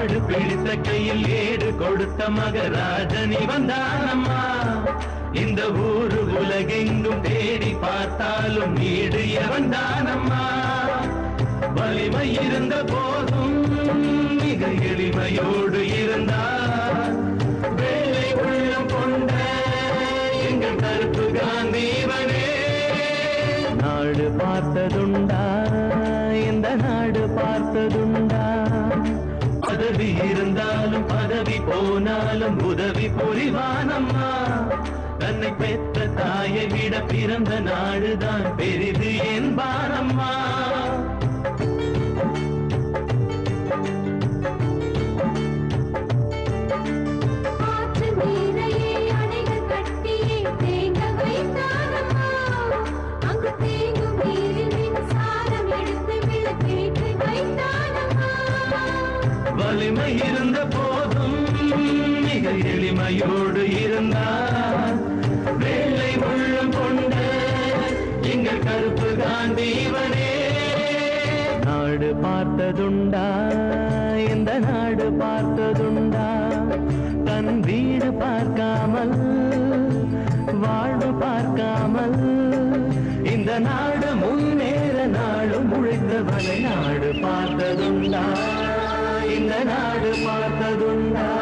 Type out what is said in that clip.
மாடு பிடித்த கையில் ஏடு கொடுத்த மகராஜனி வந்தானம்மா இந்த ஊரு உலகெங்கும் தேடி பார்த்தாலும் வீடு எவன்தானம்மா வலிமை இருந்த போதும் மிக எளிமையோடு இருந்தார். வேலை உள்ளம் கொண்ட எங்கள் கருப்பு காந்தீவனே நாடு பார்த்ததுண்டா இந்த நாடு பார்த்ததுண்டா. பதவி இருந்தாலும் பதவி போனாலும் உதவி புரிவானம்மா. தன்னை பெற்ற தாயை விட பிறந்த நாடுதான் பெரிது என்பானம்மா. எளிமை இருந்த போதும் மிக எளிமையோடு இருந்தார். வேலை உள்ளம் கொண்ட எங்கள் கருப்பு காந்தி நாடு பார்த்ததுண்டா இந்த நாடு பார்த்ததுண்டா. தன் வீடு பார்க்காமல் வாழ்வு பார்க்காமல் இந்த நாடு முன்னேற நாடு முழைத்தவனை நாடு பார்த்ததுண்டா. இந்த நாடு பார்த்ததுண்டா